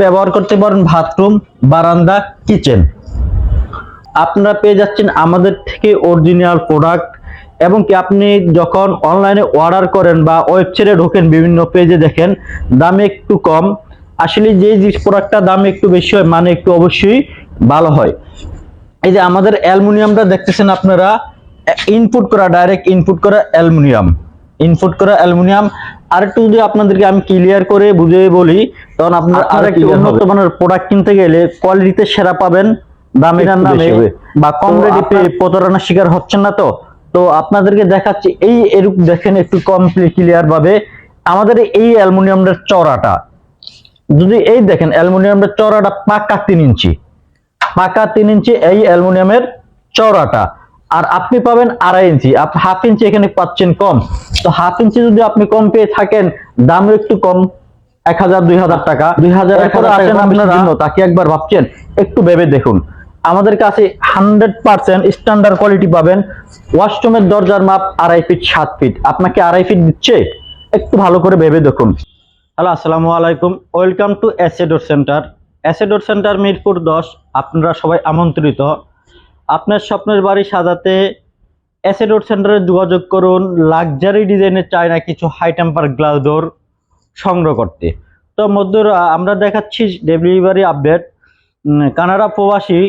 ব্যবহার করতে পারেন বাথরুম বারান্দা কিচেন আপনারা পেয়ে যাচ্ছেন আমাদের থেকে অরিজিনাল প্রোডাক্ট এবং কি আপনি যখন অনলাইনে অর্ডার করেন বা ওয়েবসাইটে ঢোকেন বিভিন্ন পেজে দেখেন, দামে একটু কম। আসলে যে যে প্রোডাক্টটা দামে একটু বেশি হয় মানে একটু অবশ্যই ভালো হয়। এই যে আমাদের অ্যালুমিনিয়ামটা দেখতেছেন আপনারা ইনপুট করা ডাইরেক্ট ইনপুট করা অ্যালুমিনিয়াম। ইনপুট করা অ্যালুমিনিয়াম আর একটু যদি আপনাদেরকে আমি ক্লিয়ার করে বুঝিয়ে বলি তখন আপনার আর একটি উন্নত মানের প্রোডাক্ট কিনতে গেলে কোয়ালিটিতে সেরা পাবেন দামি একটু নামে বা কম রেডি প্রতারণার শিকার হচ্ছেন না তো। তো আপনাদেরকে দেখাচ্ছি এই এরূপ দেখেন একটু কমপ্লিট ক্লিয়ার ভাবে। আমাদের এই অ্যালুমিনিয়ামের চড়াটা যদি এই দেখেন অ্যালুমিনিয়ামের চড়াটা পাকা তিন ইঞ্চি পাকা তিন ইঞ্চি এই অ্যালুমিনিয়ামের চওড়াটা। আর আপনি পাবেন আড়াই ইঞ্চি। আপনি হাফ ইঞ্চি এখানে পাচ্ছেন কম। তো হাফ ইঞ্চি যদি আপনি কম পেয়ে থাকেন দাম একটু কম এক হাজার দুই হাজার টাকা। দুই হাজার আসেন আপনারা তাকে একবার ভাবছেন একটু ভেবে দেখুন। আমাদের কাছে হান্ড্রেড পার্সেন্ট স্ট্যান্ডার্ড কোয়ালিটি পাবেন। ওয়াশরুমের দরজার মাপ আড়াই ফিট সাত ফিট। আপনাকে আড়াই ফিট দিচ্ছে একটু ভালো করে ভেবে দেখুন। হ্যালো আসসালামু আলাইকুম। ওয়েলকাম টু অ্যাসেডোর সেন্টার অ্যাসেডোর সেন্টার মিরপুর দশ। আপনারা সবাই আমন্ত্রিত। আপনার স্বপ্নের বাড়ি সাজাতে অ্যাসেডোর সেন্টারে যোগাযোগ করুন, লাক্সারি ডিজাইনের চায়না কিছু হাই টেম্পার গ্লাস ডোর সংগ্রহ করতে। তো মধ্যে আমরা দেখাচ্ছি ডেলিভারি আপডেট কানাডা প্রবাসী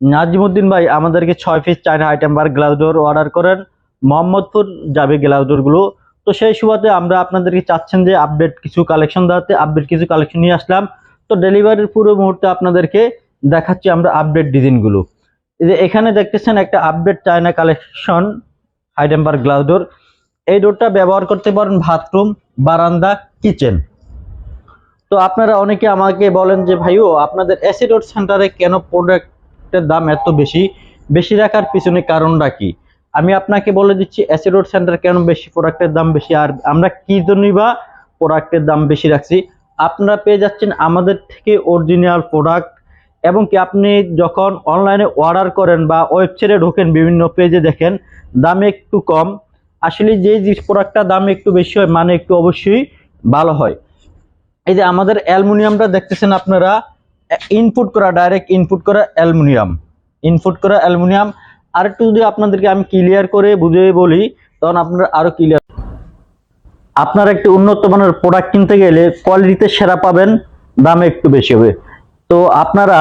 নাজিমুদ্দিন ভাই, আমাদেরকে ছয় piece China high temper glass door order করেন। মোহাম্মদপুর যাবে গ্লাস ডোরগুলো তো সেই সুবাদে আমরা আপনাদেরকে চাচ্ছেন যে আপডেট কিছু কালেকশন দেওয়াতে আপডেট কিছু কালেকশন নিয়ে আসলাম। তো ডেলিভারির পুরো মুহূর্তে আপনাদেরকে দেখাচ্ছি আমরা আপডেট ডিজাইনগুলো যে এখানে দেখতেছেন একটা আপডেট চায়না কালেকশন হাইডেম্বার গ্লাস ডোর এই ডোরটা ব্যবহার করতে পারেন বাথরুম বারান্দা কিচেন তো আপনারা অনেকে আমাকে বলেন যে, ভাইও, আপনাদের অ্যাসিডোর সেন্টারে কেন প্রোডাক্টের দাম এত বেশি? বেশি রাখার পিছনে কারণটা কি? আমি আপনাকে বলে দিচ্ছি অ্যাসিডোর সেন্টার কেন বেশি প্রোডাক্টের দাম বেশি? আর আমরা কি জন্যই বা প্রোডাক্টের দাম বেশি রাখছি? আপনারা পেয়ে যাচ্ছেন আমাদের থেকে অরিজিনাল প্রোডাক্ট এবং কি আপনি যখন অনলাইনে অর্ডার করেন বা ওয়েবসাইটে ঢোকেন বিভিন্ন পেজে দেখেন, দামে একটু কম। আসলে যে যে প্রোডাক্টটা দামে একটু বেশি হয় মানে একটু অবশ্যই ভালো হয়। এই যে আমাদের অ্যালুমিনিয়ামটা দেখতেছেন আপনারা ইনপুট করা ডাইরেক্ট ইনপুট করা অ্যালুমিনিয়াম। ইনপুট করা অ্যালুমিনিয়াম। আর একটু যদি আপনাদেরকে আমি ক্লিয়ার করে বুঝিয়ে বলি, তখন আপনারা আরও ক্লিয়ার আপনার একটি উন্নত মানের প্রোডাক্ট কিনতে গেলে কোয়ালিটিতে সেরা পাবেন, দামে একটু বেশি হবে। তো আপনারা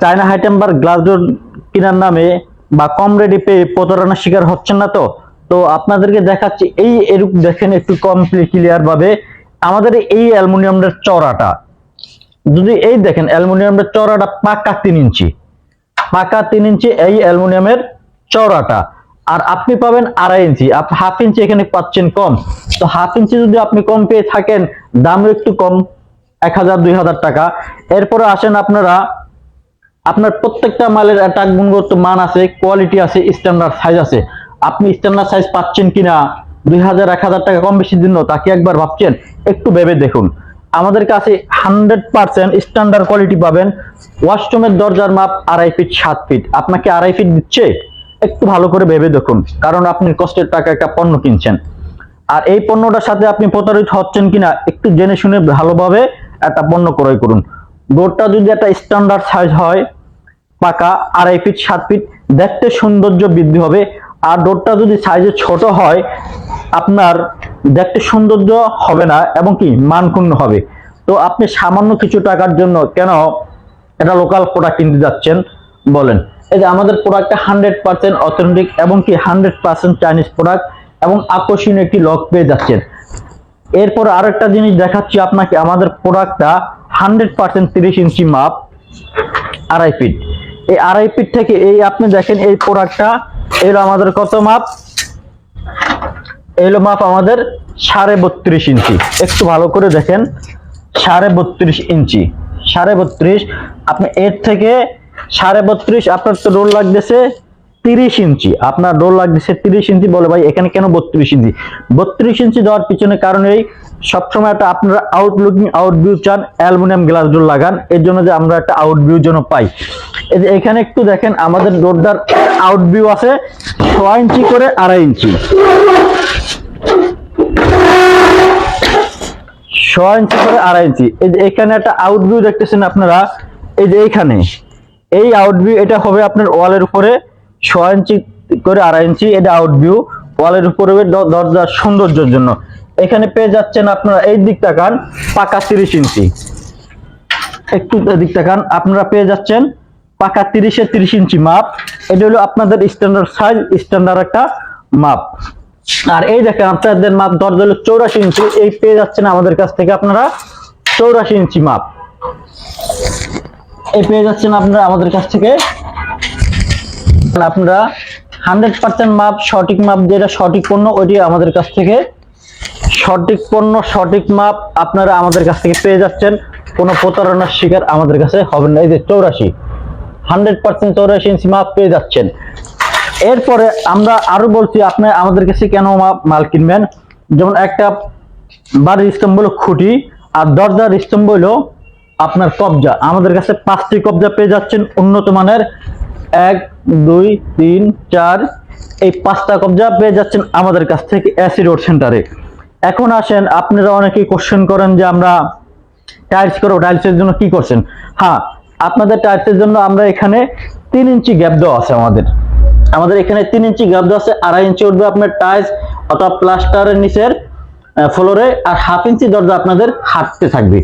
চায়না হাইটেম্বার গ্লাস ডোর কেনার নামে বা কম রেডি পেয়ে প্রতারণার শিকার হচ্ছেন না তো? তো আপনাদেরকে দেখাচ্ছি, এই এরূপ দেখেন একটু কমপ্লিট ক্লিয়ার ভাবে। আমাদের এই অ্যালুমিনিয়ামের চড়াটা যদি এই দেখেন অ্যালুমিনিয়ামের চড়াটা পাকা তিন ইঞ্চি। পাকা তিন ইঞ্চি এই অ্যালুমিনিয়ামের চওড়াটা। আর আপনি পাবেন আড়াই ইঞ্চি, আপনি হাফ ইঞ্চি এখানে পাচ্ছেন কম। তো হাফ ইঞ্চি যদি আপনি কম পেয়ে থাকেন দাম একটু কম। এক হাজার, দুই হাজার টাকা। এরপরে আসেন আপনারা, আপনার প্রত্যেকটা মালের একটা গুণগত মান আছে কোয়ালিটি আছে স্ট্যান্ডার্ড সাইজ আছে। আপনি স্ট্যান্ডার্ড সাইজ পাচ্ছেন কিনা, দুই হাজার, এক হাজার টাকা কম বেশির জন্য তাকে একবার ভাবছেন? একটু ভেবে দেখুন। আমাদের কাছে হান্ড্রেড পার্সেন্ট স্ট্যান্ডার্ড কোয়ালিটি পাবেন। ওয়াশরুমের দরজার মাপ আড়াই ফিট, সাত ফিট। আপনাকে আড়াই ফিট দিচ্ছে, একটু ভালো করে ভেবে দেখুন, কারণ আপনি কষ্টের টাকা একটা পণ্য কিনছেন। আর এই পণ্যটার সাথে আপনি প্রতারিত হচ্ছেন কিনা, একটু জেনে শুনে ভালোভাবে একটা পণ্য ক্রয় করুন। ডোরটা যদি একটা স্ট্যান্ডার্ড সাইজ হয়, পাকা, আড়াই ফিট সাত ফিট দেখতে সৌন্দর্য বৃদ্ধি হবে। আর ডোরটা যদি সাইজে ছোট হয়, আপনার দেখতে সৌন্দর্য হবে না এবং কি, মানক্ষুণ্ণ হবে। তো আপনি সামান্য কিছু টাকার জন্য কেন এটা লোকাল প্রোডাক্ট কিনতে যাচ্ছেন বলেন। এই যে আমাদের প্রোডাক্টটা হান্ড্রেড পার্সেন্ট অথেন্টিক এবং কি হান্ড্রেড পার্সেন্ট চাইনিজ প্রোডাক্ট এবং আকর্ষণীয় একটি লক পেয়ে যাচ্ছেন। এরপর আরেকটা জিনিস দেখাচ্ছি আপনাকে, আমাদের প্রোডাক্টটা হান্ড্রেড পার্সেন্ট তিরিশ ইঞ্চি মাপ, আড়াই ফিট এই আড়াই ফিট থেকে এই আপনি দেখেন এই প্রোডাক্টটা এলো আমাদের কত মাপ? এলো মাপ আমাদের সাড়ে বত্রিশ ইঞ্চি। একটু ভালো করে দেখেন, সাড়ে বত্রিশ ইঞ্চি। সাড়ে বত্রিশ, আপনি এর থেকে সাড়ে বত্রিশ, আপনার তো রোল লাগতেছে তিরিশ ইঞ্চি। আপনার ডোর লাগতেছে তিরিশ ইঞ্চি বলে, ভাই, এখানে কেন বত্রিশ ইঞ্চি? বত্রিশ ইঞ্চি দেওয়ার পিছনে কারণ এই সবসময় একটা আপনারা আউটলুকিং আউট ভিউ চান, অ্যালুমিনিয়াম গ্লাস ডোর লাগান। এর জন্য যে আমরা একটা আউট ভিউ জন্য পাই। এখানে একটু দেখেন, আমাদের ডোরটার আউট ভিউ আছে ছয় ইঞ্চি করে আড়াই ইঞ্চি। ছয় ইঞ্চি করে আড়াই ইঞ্চি। এই যে এখানে একটা আউট ভিউ দেখতেছেন আপনারা, এই যে এইখানে। এই আউট ভিউ এটা হবে আপনার ওয়ালের উপরে। ছয় ইঞ্চি করে আড়াই ইঞ্চি, এটা আউট ভিউ ওয়ালের উপরে দরজার সৌন্দর্যের জন্য। এখানে পেয়ে যাচ্ছেন আপনারা এই দিক তাকান পাকা তিরিশ ইঞ্চি। একটু এদিক তাকান আপনারা পেয়ে যাচ্ছেন পাকা তিরিশে তিরিশ ইঞ্চি মাপ। এটা হলো আপনাদের স্ট্যান্ডার্ড সাইজ স্ট্যান্ডার্ড একটা মাপ। আর এই দেখেন, আপনাদের মাপ দরজা হলো চৌরাশি ইঞ্চি। এই পেয়ে যাচ্ছেন আমাদের কাছ থেকে আপনারা চৌরাশি ইঞ্চি মাপ। এই পেয়ে যাচ্ছেন আপনারা আমাদের কাছ থেকে আপনারা হান্ড্রেড পার্সেন্ট মাপ, সঠিক মাপ, যেটা সঠিক পণ্য, ওইটি আমাদের কাছ থেকে। সঠিক পণ্য, সঠিক মাপ আপনারা আমাদের কাছ থেকে পেয়ে যাচ্ছেন। কোনো প্রতারণার শিকার আমাদের কাছে হবে না। এই যে চৌরাশি হান্ড্রেড পার্সেন্ট চৌরাশি ইঞ্চি মাপ পেয়ে যাচ্ছেন। এরপরে আমরা আরও বলছি, আপনি আমাদের কাছে কেন মা- মাল কিনবেন? যেমন একটা বাড়ির স্তম্ভ হলো খুঁটি, আর দরজার স্তম্ভ হলো আপনার কবজা। আমাদের কাছে পাঁচটি কবজা পেয়ে যাচ্ছেন উন্নত মানের। এক, দুই, তিন, চার, এই পাঁচটা কবজা পেয়ে যাচ্ছেন আমাদের কাছ থেকে অ্যাসি রোড সেন্টারে। এখন আসেন, আপনারা অনেকেই কোশ্চেন করেন যে আমরা টাইলস করব টাইলসের জন্য কি করছেন? হ্যাঁ আপনাদের টাইলসের জন্য আমরা এখানে তিন ইঞ্চি গ্যাপ দেওয়া আছে আমাদের। আমাদের এখানে তিন ইঞ্চি গ্যাপ দেওয়া আছে, আড়াই ইঞ্চি উঠবে আপনার টাইলস অথবা প্লাস্টারের নিচের ফ্লোরে আর হাফ ইঞ্চি দরজা আপনাদের হাঁটতে থাকবে।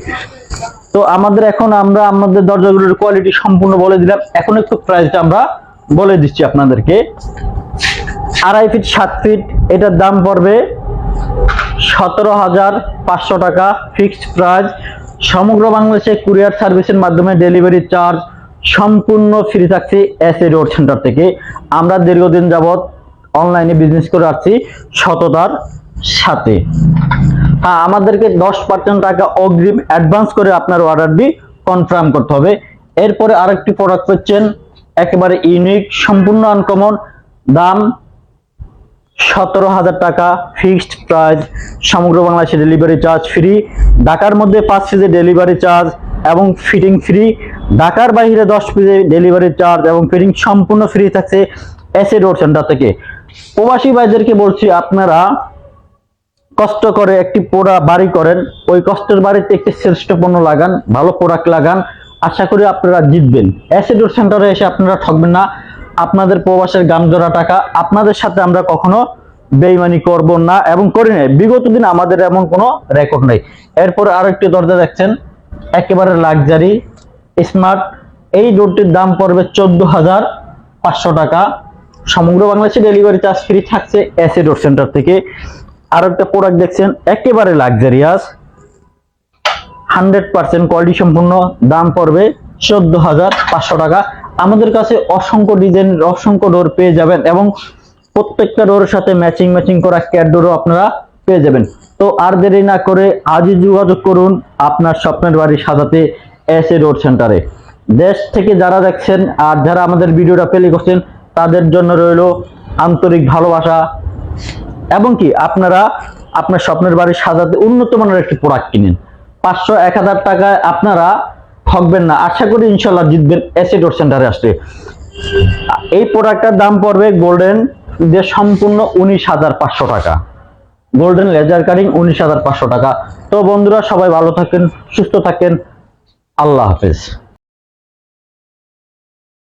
তো আমাদের এখন আমরা আমাদের দরজাগুলোর কোয়ালিটি সম্পূর্ণ বলে দিলাম। এখন একটু প্রাইসটা আমরা বলে দিচ্ছি আপনাদেরকে। আড়াই ফিট সাত ফিট এটার দাম পড়বে সতেরো হাজার পাঁচশো টাকা ফিক্সড প্রাইস সমগ্র বাংলাদেশে কুরিয়ার সার্ভিসের মাধ্যমে ডেলিভারি চার্জ সম্পূর্ণ ফ্রি থাকছে এস এ রোড সেন্টার থেকে। আমরা দীর্ঘদিন যাবৎ অনলাইনে বিজনেস করে আসছি সততার সাথে। হ্যাঁ আমাদেরকে দশ পার্সেন্ট টাকা অগ্রিম অ্যাডভান্স করে আপনার অর্ডারটি কনফার্ম করতে হবে। এরপরে আরেকটি প্রোডাক্ট হচ্ছেন একেবারে ইউনিক সম্পূর্ণ আনকমন দাম সতেরো হাজার টাকা ফিক্সড প্রাইস সমগ্র বাংলাদেশে ডেলিভারি চার্জ ফ্রি ঢাকার মধ্যে পাঁচ পিসে ডেলিভারি চার্জ এবং ফিটিং ফ্রি ঢাকার বাইরে দশ পিসে ডেলিভারি চার্জ এবং ফিটিং সম্পূর্ণ ফ্রি থাকছে এসএ রোড সেন্টার থেকে। প্রবাসী ভাইদেরকে বলছি, আপনারা কষ্ট করে একটি পোড়া বাড়ি করেন, ওই কষ্টের বাড়িতে একটি শ্রেষ্ঠ পণ্য লাগান, ভালো প্রোডাক্ট লাগান, আশা করি আপনারা জিতবেন। অ্যাসিডোর সেন্টারে এসে আপনারা ঠকবেন না। আপনাদের প্রবাসের গামজোড়া টাকা, আপনাদের সাথে আমরা কখনো বেইমানি করব না এবং করি নাই। বিগত দিন আমাদের এমন কোনো রেকর্ড নেই। এরপর আরও একটি দরজা দেখছেন, একেবারে লাক্সারি স্মার্ট এই ডোরটির দাম পড়বে চোদ্দ হাজার পাঁচশো টাকা। সমগ্র বাংলাদেশে ডেলিভারি চার্জ ফ্রি থাকছে অ্যাসিডোর সেন্টার থেকে। আর একটা প্রোডাক্ট দেখছেন, একেবারে লাক্সারিয়াস হান্ড্রেড পার্সেন্ট কোয়ালিটি সম্পূর্ণ, দাম পড়বে চোদ্দ হাজার পাঁচশো টাকা। আমাদের কাছে অসংখ্য ডিজাইনের অসংখ্য ডোর পেয়ে যাবেন এবং প্রত্যেকটা ডোরের সাথে ম্যাচিং ম্যাচিং করা ক্যাট ডোরও আপনারা পেয়ে যাবেন। তো আর দেরি না করে আজই যোগাযোগ করুন আপনার স্বপ্নের বাড়ি সাজাতে এস এ রোড সেন্টারে দেশ থেকে যারা দেখছেন আর যারা আমাদের ভিডিওটা প্লে করছেন, তাদের জন্য রইল আন্তরিক ভালোবাসা। এবং কি আপনারা আপনার স্বপ্নের বাড়ি সাজাতে উন্নত মানের একটি প্রোডাক্ট কিনেন। পাঁচশো, এক হাজার টাকায় আপনারা ঠকবেন না। আশা করি ইনশাল্লাহ জিতবেন এসিডোর সেন্টারে আসতে। এই প্রোডাক্টটার দাম পড়বে গোল্ডেন যে সম্পূর্ণ উনিশ হাজার পাঁচশো টাকা। গোল্ডেন লেজার কাটিং উনিশ হাজার পাঁচশো টাকা। তো বন্ধুরা, সবাই ভালো থাকেন, সুস্থ থাকেন। আল্লাহ হাফেজ।